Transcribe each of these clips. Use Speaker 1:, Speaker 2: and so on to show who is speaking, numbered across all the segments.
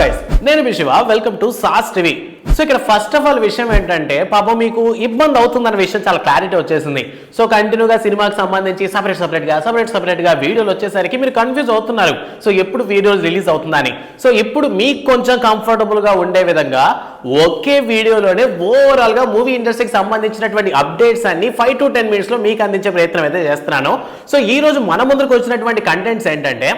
Speaker 1: Guys నేను మీ Shiva. Welcome to SAS TV so ఇక్కడ first of all విషయం ఏంటంటే పాపం మీకు ఇబ్బంది అవుతుందన్న విషయం చాలా క్లారిటీ వచ్చేసింది. సో కంటిన్యూగా సినిమాకి సంబంధించి సపరేట్ సపరేట్గా సపరేట్ సపరేట్గా వీడియోలు వచ్చేసరికి మీరు కన్ఫ్యూజ్ అవుతున్నారు. సో ఎప్పుడు వీడియోలు రిలీజ్ అవుతుందని. సో ఇప్పుడు మీకు కొంచెం కంఫర్టబుల్గా ఉండే విధంగా ఒకే వీడియోలోనే ఓవరాల్గా మూవీ ఇండస్ట్రీకి సంబంధించినటువంటి అప్డేట్స్ అన్ని ఫైవ్ టు టెన్ మినిట్స్లో మీకు అందించే ప్రయత్నం అయితే చేస్తున్నాను. సో ఈ రోజు మన ముందుకు వచ్చినటువంటి కంటెంట్స్ ఏంటంటే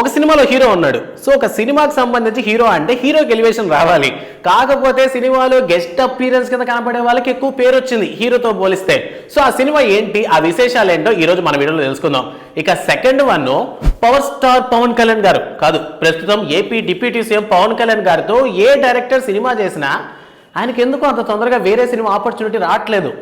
Speaker 1: ఒక సినిమాలో హీరో ఉన్నాడు. సో ఒక సినిమాకి సంబంధించి హీరో అంటే హీరోకి ఎలివేషన్ రావాలి. కాకపోతే సినిమాలో గెస్ట్ అపీరెన్స్ కింద కనపడే వాళ్ళకి ఎక్కువ పేరు వచ్చింది హీరోతో పోలిస్తే. సో ఆ సినిమా ఏంటి? ఆ విశేషాలు ఏంటో ఈ రోజు మన వీడియోలో తెలుసుకుందాం. ఇక second one power star Pawan Kalyan garu. కాదు ప్రస్తుతం AP deputy CM Pawan Kalyan గారితో ఏ డైరెక్టర్ సినిమా చేసినా ఆయనకి ఎందుకు అంత తొందరగా వేరే సినిమా ఆపర్చునిటీ రావట్లేదు.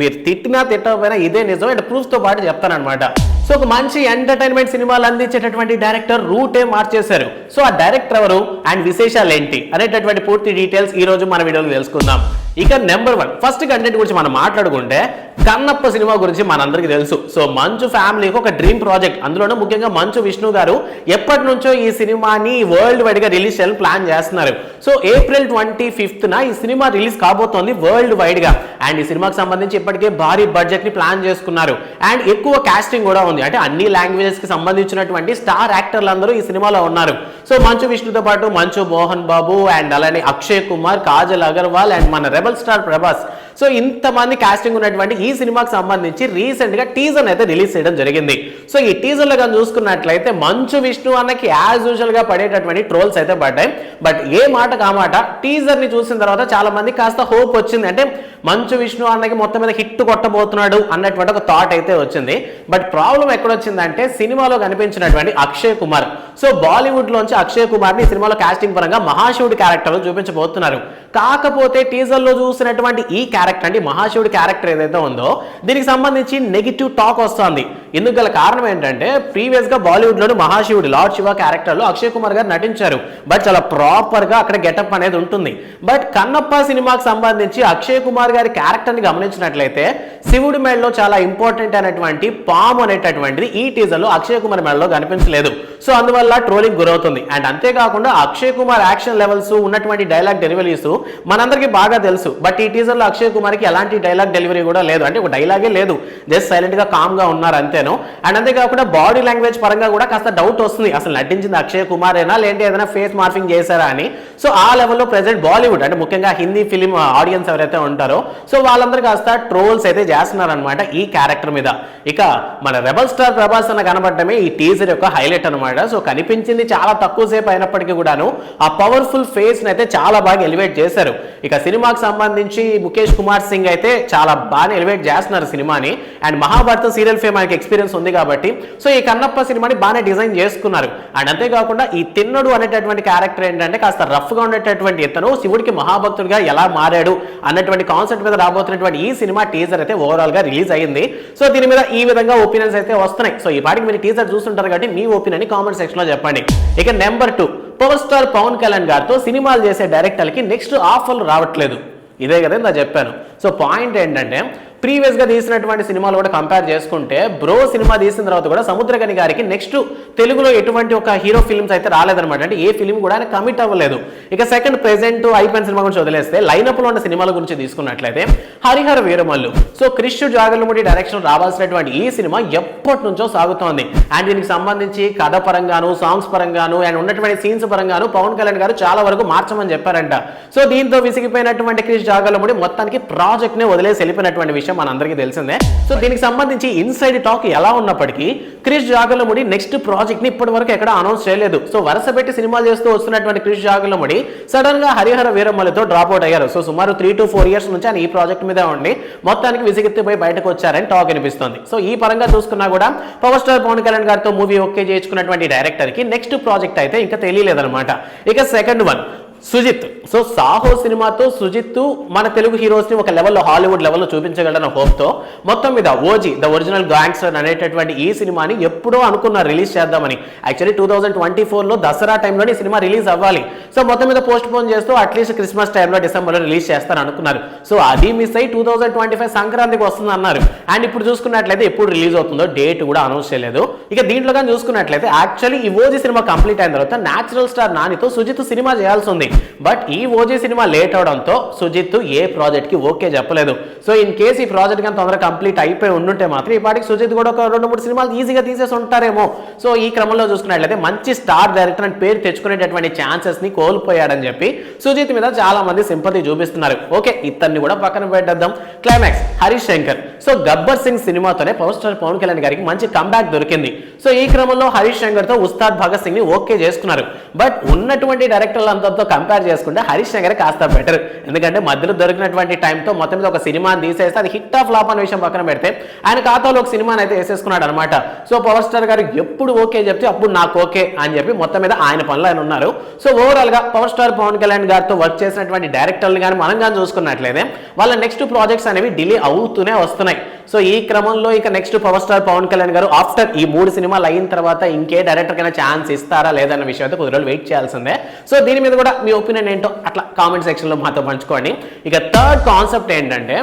Speaker 1: మీరు తిట్టినా తిట్టకపోయినా ఇదే నిజం. అండ్ ప్రూఫ్తో పాటు చెప్తానమాట సో ఒక మంచి ఎంటర్టైన్మెంట్ సినిమాలు అందించేటటువంటి డైరెక్టర్ రూటే మార్చేశారు. సో ఆ డైరెక్టర్ ఎవరు? అండ్ విశేషాలు ఏంటి అనేటటువంటి పూర్తి డీటెయిల్స్ ఈ రోజు మన వీడియోలో తెలుసుకుందాం. ఇక నెంబర్ వన్ ఫస్ట్ కంటెంట్ గురించి మనం మాట్లాడుకుంటే కన్నప్ప సినిమా గురించి మనందరికీ తెలుసు. సో మంచు ఫ్యామిలీకి ఒక డ్రీమ్ ప్రాజెక్ట్ అందులోనూ ముఖ్యంగా మంచు విష్ణు గారు ఎప్పటి నుంచో ఈ సినిమాని వరల్డ్ వైడ్గా రిలీజ్ చేయాలని ప్లాన్ చేస్తున్నారు. సో ఏప్రిల్ ట్వంటీ ఫిఫ్త్ ఈ సినిమా రిలీజ్ కాబోతోంది వరల్డ్ వైడ్గా. అండ్ ఈ సినిమాకి సంబంధించి ఇప్పటికే భారీ బడ్జెట్ని ప్లాన్ చేసుకున్నారు. అండ్ ఎక్కువ కాస్టింగ్ కూడా ఉంది. అంటే అన్ని లాంగ్వేజెస్కి సంబంధించినటువంటి స్టార్ యాక్టర్లు అందరూ ఈ సినిమాలో ఉన్నారు. సో మంచు విష్ణుతో పాటు మంచు మోహన్ బాబు అండ్ అలానే అక్షయ్ కుమార్ కాజల్ అగర్వాల్ అండ్ మన రెబల్ స్టార్ ప్రభాస్ సో ఇంతమంది కాస్టింగ్ ఉన్నటువంటి ఈ సినిమాకి సంబంధించి రీసెంట్గా టీజర్ అయితే రిలీజ్ చేయడం జరిగింది. సో ఈ టీజర్లో కానీ చూసుకున్నట్లయితే మంచు విష్ణు అన్నకి యాజ్ యూజువల్గా పడేటటువంటి ట్రోల్స్ అయితే పడ్డాయి. బట్ ఏ మాట కామాట టీజర్ని చూసిన తర్వాత చాలా మంది కాస్త హోప్ వచ్చింది. అంటే మంచు విష్ణు అన్నకి మొత్తం మీద హిట్ కొట్టబోతున్నాడు అన్నటువంటి ఒక థాట్ అయితే వచ్చింది. బట్ ప్రాబ్లం ఎక్కడొచ్చిందంటే సినిమాలో కనిపించినటువంటి అక్షయ్ కుమార్. సో బాలీవుడ్ లోంచి అక్షయ్ కుమార్ని సినిమాలో కాస్టింగ్ పరంగా మహాశివుడి క్యారెక్టర్లో చూపించబోతున్నారు. కాకపోతే టీజర్లో చూసినటువంటి ఈ క్యారెక్టర్ అంటే మహాశివుడి క్యారెక్టర్ ఏదైతే ఉందో దీనికి సంబంధించి నెగిటివ్ టాక్ వస్తుంది. ఎందుకు గల కారణం ఏంటంటే ప్రీవియస్గా బాలీవుడ్లోని మహాశివుడి లార్డ్ శివ క్యారెక్టర్లో అక్షయ్ కుమార్ గారు నటించారు. బట్ చాలా ప్రాపర్గా అక్కడ గెటప్ అనేది ఉంటుంది. బట్ కన్నప్ప సినిమాకి సంబంధించి అక్షయ్ కుమార్ గారి క్యారెక్టర్ని గమనించినట్లయితే శివుడి మెడలో చాలా ఇంపార్టెంట్ అనేటువంటి పాము అనేటటువంటిది ఈ టీజర్లో అక్షయ్ కుమార్ మెడలో కనిపించలేదు. సో అందువల్ల ట్రోలింగ్ గురవుతుంది. అండ్ అంతేకాకుండా అక్షయ్ కుమార్ యాక్షన్ లెవెల్స్ ఉన్నటువంటి డైలాగ్ డెలివరీస్ మనందరికీ బాగా తెలుసు. బట్ ఈ టీజర్లో అక్షయ్ కుమార్కి ఎలాంటి డైలాగ్ డెలివరీ కూడా లేదు. అంటే ఒక డైలాగే లేదు. జస్ట్ సైలెంట్ కామ్గా కామ్గా ఉన్నారు అంతేను. అండ్ అంతేకాకుండా బాడీ లాంగ్వేజ్ పరంగా కూడా కాస్త డౌట్ వస్తుంది. అసలు నటించింది అక్షయ్ కుమార్ ఏనా లేదంటే ఏదైనా ఫేస్ మార్ఫింగ్ చేశారా అని. సో ఆ లెవెల్లో ప్రెసెంట్ బాలీవుడ్ అంటే ముఖ్యంగా హిందీ ఫిలిం ఆడియన్స్ uh, ఎవరైతే ఉంటారో సో వాళ్ళందరూ కాస్త ట్రోల్స్ అయితే చేస్తున్నారు అనమాట ఈ క్యారెక్టర్ మీద. ఇక మన రెబల్ స్టార్ ప్రభాస్ అన్న కనబడటమే ఈ టీజర్ యొక్క హైలైట్ అనమాట సో కనిపించింది చాలా తక్కువ సేపు అయినప్పటికీ కూడాను ఆ పవర్ఫుల్ ఫేస్ అయితే చాలా బాగా ఎలివేట్ చేశారు. ఇక సినిమాకి సంబంధించి ముఖేష్ కుమార్ సింగ్ అయితే చాలా బాగా ఎలివేట్ చేస్తున్నారు సినిమాని. అండ్ మహాభారతం సీరియల్ ఫేమ్ ఆయనకి ఎక్స్పీరియన్స్ ఉంది కాబట్టి. సో ఈ కన్నప్ప సినిమాని బాగానే డిజైన్ చేసుకున్నారు. అండ్ అంతేకాకుండా ఈ తిన్నడు అనేటటువంటి క్యారెక్టర్ ఏంటంటే కాస్త రఫ్గా ఉండేటటువంటి ఇతను శివుడికి మహాభక్తుడిగా ఎలా మారాడు అన్నటువంటి కాన్సెప్ట్ మీద రాబోతున్నటువంటి ఈ సినిమా టీజర్ అయితే ఓవరాల్గా రిలీజ్ అయింది సో దీని మీద ఈ విధంగా ఒపీనియన్స్ అయితే వస్తున్నాయి. సో ఈ పాటికి మీరు టీజర్ చూస్తుంటారు కాబట్టి మీ ఒపీనియన్ కామెంట్ సెక్షన్లో చెప్పండి. ఇక number two power star Pawan Kalyan గారితో సినిమాలు చేసే డైరెక్టర్లకి నెక్స్ట్ ఆఫర్లు రావట్లేదు. ఇదే కదా నేను చెప్పాను. సో పాయింట్ ఏంటంటే ప్రీవియస్గా తీసినటువంటి సినిమాలు కూడా కంపేర్ చేసుకుంటే బ్రో సినిమా తీసిన తర్వాత కూడా సముద్రగని గారికి నెక్స్ట్ తెలుగులో ఎటువంటి ఒక హీరో ఫిల్మ్స్ అయితే రాలేదనమాట అంటే ఏ ఫిల్మ్ కూడా ఆయన కమిట్ అవ్వలేదు. ఇక సెకండ్ ప్రెసెంట్ అయిపోయిన సినిమా గురించి వదిలేస్తే లైనప్లో ఉన్న సినిమాల గురించి తీసుకున్నట్లయితే హరిహర వీరమల్లు. సో క్రిష్ జాగర్లముడి డైరెక్షన్ రావాల్సినటువంటి ఈ సినిమా ఎప్పటి నుంచో సాగుతోంది. అండ్ దీనికి సంబంధించి కథ పరంగాను సాంగ్స్ పరంగాను అండ్ ఉన్నటువంటి సీన్స్ పరంగాను పవన్ కళ్యాణ్ గారు చాలా వరకు మార్చమని చెప్పారంట. సో దీంతో విసిగిపోయినటువంటి క్రిష్ జాగర్లముడి మొత్తానికి ప్రాజెక్ట్ని వదిలేసి వెళ్ళిపోయినటువంటి విషయం మనందరికీ తెలిసిందే. సో దీనికి సంబంధించి ఇన్సైడ్ టాక్ ఎలా ఉన్నప్పటికీ క్రిష్ జాగలముడి నెక్స్ట్ ప్రాజెక్ట్ని ఇప్పటి వరకు ఎక్కడ అనౌన్స్ చేయలేదు. సో వరుస పెట్టి సినిమాలు చేస్తూ వస్తున్నటువంటి క్రిష్ జాగలముడి సడన్గా హరిహర వీరమ్మలతో డ్రాప్ అవుట్ అయ్యారు. సో సుమారు త్రీ టు ఫోర్ ఇయర్స్ నుంచి ఆయన ఈ ప్రాజెక్ట్ మీద ఉండి మొత్తానికి విసిగెత్తిపోయి బయటకు వచ్చారని టాక్ అనిపిస్తుంది సో ఈ పరంగా చూసుకున్నా కూడా పవర్ స్టార్ పవన్ కళ్యాణ్ గారితో మూవీ ఓకే చేయించుకున్నటువంటి డైరెక్టర్కి నెక్స్ట్ ప్రాజెక్ట్ అయితే ఇంకా తెలియలేదన్నమాట. ఇక second one Sujeeth. So Saaho సినిమాతో సుజిత్ మన తెలుగు హీరోస్ని ఒక లెవెల్లో హాలీవుడ్ లెవెల్లో చూపించగలన హోప్తో మొత్తం మీద ఓజీ ద ఒరిజినల్ గ్యాంగ్స్టర్ అనేటటువంటి ఈ సినిమాని ఎప్పుడో అనుకున్న రిలీజ్ చేద్దామని. యాక్చువల్లీ టూ థౌసండ్ ట్వంటీ ఫోర్లో దసరా టైంలోనే ఈ సినిమా రిలీజ్ అవ్వాలి. సో మొత్తం మీద పోస్ట్ పోన్ చేస్తూ అట్లీస్ట్ క్రిస్మస్ టైంలో డిసెంబర్లో రిలీజ్ చేస్తారు అనుకున్నారు. సో అది మిస్ అయ్యి టూ థౌసండ్ ట్వంటీ ఫైవ్ సంక్రాంతికి వస్తుంది అన్నారు అండ్ ఇప్పుడు చూసుకున్నట్లయితే ఎప్పుడు రిలీజ్ అవుతుందో డేట్ కూడా అనౌన్స్ చేయలేదు. ఇక దీంట్లో కానీ చూసుకున్నట్లయితే యాక్చువల్లీ ఈ ఓజీ సినిమా కంప్లీట్ అయిన తర్వాత న్యాచురల్ స్టార్ నానితో సుజిత్ సినిమా చేయాల్సి ఉంది. బట్ ఈ ఓజీ సినిమా లేట్ అవడంతో సుజిత్ ఏ ప్రాజెక్ట్కి ఓకే చెప్పలేదు. సో ఇన్ కేసు ఈ ప్రాజెక్ట్ కానీ తొందరగా కంప్లీట్ అయిపోయి ఉండుంటే మాత్రం ఈ పాటికి సుజిత్ కూడా ఒక రెండు మూడు సినిమాలు ఈజీగా తీసేసి ఉంటారేమో. సో ఈ క్రమంలో చూసుకున్నట్లయితే మంచి స్టార్ డైరెక్టర్ అని పేరు తెచ్చుకునేటటువంటి ఛాన్సెస్ని కోల్పోయాడని చెప్పి సుజిత్ మీద చాలా మంది సింపతి చూపిస్తున్నారు. ఓకే ఇతన్ని కూడా పక్కన పెట్టేద్దాం. క్లైమాక్స్ హరీష్ శంకర్ సో గబ్బర్ సింగ్ సినిమాతోనే పవర్ స్టార్ పవన్ కళ్యాణ్ గారికి మంచి కంబ్యాక్ దొరికింది. సో ఈ క్రమంలో హరీష్ శంకర్తో ఉస్తాద్ భగత్ సింగ్ని ఓకే చేసుకున్నారు. బట్ ఉన్నటువంటి డైరెక్టర్లందరితో కంపేర్ చేసుకుంటే హరీష్ శంకర్ కాస్త బెటర్ ఎందుకంటే మధ్యలో దొరికినటువంటి టైంతో మొత్తం మీద ఒక సినిమాని తీసేస్తే అది హిట్ ఆఫ్ ఫ్లాప్ అనే విషయం పక్కన పెడితే ఆయన ఖాతాలో ఒక సినిమాని అయితే వేసేసుకున్నాడు అనమాట సో పవర్ స్టార్ గారు ఎప్పుడు ఓకే చెప్తే అప్పుడు నాకు ఓకే అని చెప్పి మొత్తం మీద ఆయన పనులు ఆయన ఉన్నారు. సో ఓవరాల్గా పవర్ స్టార్ పవన్ కళ్యాణ్ గారితో వర్క్ చేసినటువంటి డైరెక్టర్లు కానీ మనం కానీ చూసుకున్నట్లయితే వాళ్ళ నెక్స్ట్ ప్రాజెక్ట్స్ అనేవి డిలే అవుతూనే వస్తున్నాయి. సో ఈ క్రమంలో ఇక next power star Pawan Kalyan garu after ఈ మూడు సినిమాలు అయిన తర్వాత ఇంకే డైరెక్టర్ కైనా ఛాన్స్ ఇస్తారా లేదన్న విషయం అయితే కొద్ది రోజులు వెయిట్ చేయాల్సిందే. సో దీని మీద కూడా మీ ఒపీనియన్ ఏంటో అట్లా కామెంట్ సెక్షన్లో మాతో పంచుకోండి. ఇక థర్డ్ కాన్సెప్ట్ ఏంటంటే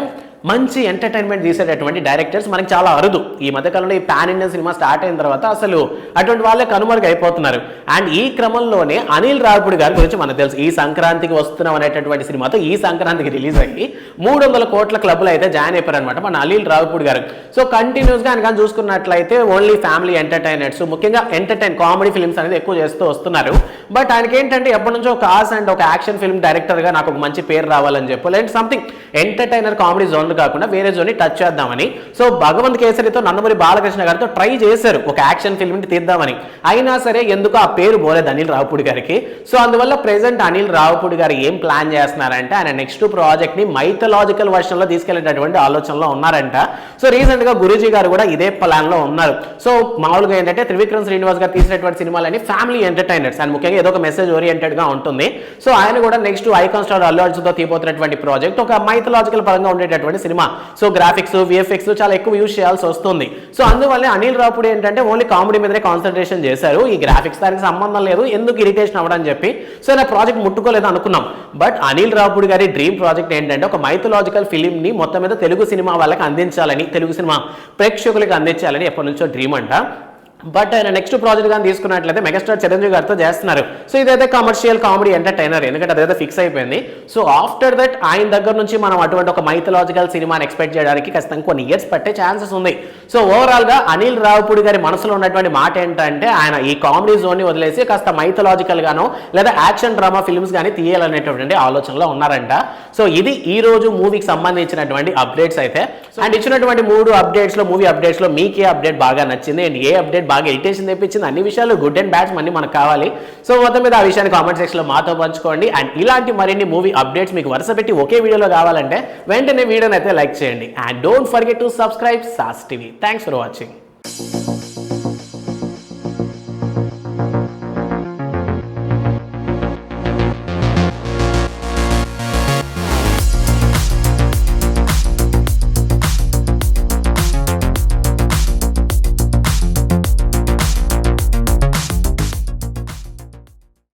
Speaker 1: మంచి ఎంటర్టైన్మెంట్ తీసేటటువంటి డైరెక్టర్స్ మనకి చాలా అరుదు. ఈ మధ్యకాలంలో ఈ పాన్ ఇండియన్ సినిమా స్టార్ట్ అయిన తర్వాత అసలు అటువంటి వాళ్ళే కనుమరుగు అయిపోతున్నారు. అండ్ ఈ క్రమంలోనే అనిల్ రావుపూడి గారి గురించి మనకు తెలుసు. ఈ సంక్రాంతికి వస్తున్నాం అనేటటువంటి సినిమాతో ఈ సంక్రాంతికి రిలీజ్ అయ్యి మూడు వందల కోట్ల క్లబ్లు అయితే జాయిన్ అయిపోయారు అనమాట మన అనిల్ రావుపూడి గారు. సో కంటిన్యూస్గా ఆయన కానీ చూసుకున్నట్లయితే ఓన్లీ ఫ్యామిలీ ఎంటర్టైనర్స్ ముఖ్యంగా ఎంటర్టైన్ కామెడీ ఫిల్మ్స్ అనేది ఎక్కువ చేస్తూ వస్తున్నారు. బట్ ఆయనకి ఏంటంటే ఎప్పటి నుంచో ఒక ఆస్ అండ్ ఒక యాక్షన్ ఫిల్మ్ డైరెక్టర్గా నాకు ఒక మంచి పేరు రావాలని చెప్పి. లేదంటే సంథింగ్ ఎంటర్టైనర్ కామెడీ జోన్ కాకుండా వేరే జోన్ని టచ్ చేద్దామని. సో భగవంత్ కేసరితో నందమూరి బాలకృష్ణ గారితో ట్రై చేశారు ఒక యాక్షన్ ఫిల్మ్ తీద్దామని. అయినా సరే ఎందుకు ఆ పేరు పోలేదు అనిల్ రావుపూడి గారికి. సో అందువల్ల ప్రెసెంట్ అనిల్ రావుపూడి గారు ఏం ప్లాన్ చేస్తున్నారంటే ఆయన నెక్స్ట్ ప్రాజెక్ట్ని మైథలాజికల్ వర్షన్లో తీసుకెళ్ళేటటువంటి ఆలోచనలో ఉన్నారంట. సో రీసెంట్గా గురూజీ గారు కూడా ఇదే ప్లాన్లో ఉన్నారు. సో మామూలుగా ఏంటంటే త్రివిక్రమ్ శ్రీనివాస్ గారు తీసినటువంటి సినిమాలని ఫ్యామిలీ ఎంటర్టైనర్స్ అండ్ ముఖ్యంగా ఏదో ఒక మెసేజ్ ఓరియంటెడ్గా ఉంటుంది. సో ఆయన కూడా నెక్స్ట్ ఐకాన్ స్టార్ అల్లు అర్జున్తో తీపోతున్నటువంటి ప్రాజెక్ట్ ఒక మైథలాజికల్ పరంగా ఉండేటటువంటి సినిమా. సో గ్రాఫిక్స్ విఎఫ్ఎక్స్ చాలా ఎక్కువ యూజ్ చేయాల్సి వస్తుంది. సో అందువల్ల అనిల్ రాపుడు ఏంటంటే ఓన్లీ కామెడీ మీదనే కాన్సన్ట్రేషన్ చేశారు. ఈ గ్రాఫిక్స్ దానికి సంబంధం లేదు. ఎందుకు ఇరిటేషన్ అవ్వడం చెప్పి. సో నా ప్రాజెక్ట్ ముట్టుకోలేదు అనుకున్నాం. బట్ అనిల్ రాపుడు గారి డ్రీమ్ ప్రాజెక్ట్ ఏంటంటే ఒక మైథలాజికల్ ఫిలిం ని మొత్తం మీద తెలుగు సినిమా వాళ్ళకి అందించాలని తెలుగు సినిమా ప్రేక్షకులకు అందించాలని ఎప్పటి నుంచో డ్రీమ్ అంట. బట్ ఆయన నెక్స్ట్ ప్రాజెక్ట్ కానీ తీసుకున్నట్లయితే మెగాస్టార్ చిరంజీవి గారితో చేస్తున్నారు. సో ఇదైతే కమర్షియల్ కామెడీ ఎంటర్టైనర్ ఎందుకంటే అదైతే ఫిక్స్ అయిపోయింది. సో ఆఫ్టర్ దట్ ఆయన దగ్గర నుంచి మనం అటువంటి ఒక మైథలాజికల్ సినిమాని ఎక్స్పెక్ట్ చేయడానికి ఖచ్చితంగా కొన్ని ఇయర్స్ పట్టే ఛాన్సెస్ ఉంది. సో ఓవరాల్గా అనిల్ రావుపూడి గారి మనసులో ఉన్నటువంటి మాట ఏంటంటే ఆయన ఈ కామెడీ జోన్ని వదిలేసి కాస్త మైథలాజికల్ గానో లేదా యాక్షన్ డ్రామా ఫిల్మ్స్ కానీ తీయాలనేటువంటి ఆలోచనలో ఉన్నారంట. సో ఇది ఈ రోజు మూవీకి సంబంధించినటువంటి అప్డేట్స్ అయితే. అండ్ ఇచ్చినటువంటి మూడు అప్డేట్స్లో మూవీ అప్డేట్స్లో మీకే అప్డేట్ బాగా నచ్చింది. అండ్ ఏ అప్డేట్ బాగా ఇరిటేషన్ తెప్పించింది. అన్ని విషయాలు గుడ్ అండ్ బ్యాడ్స్ అన్ని మనకు కావాలి. సో మొత్తం మీద ఆ విషయాన్ని కామెంట్ సెక్షన్లో మాతో పంచుకోండి. అండ్ ఇలాంటి మరిన్ని మూవీ అప్డేట్స్ మీకు వరుస పెట్టి ఒకే వీడియోలో కావాలంటే వెంటనే వీడియోని అయితే లైక్ చేయండి. And don't forget to subscribe SAS TV thanks for watching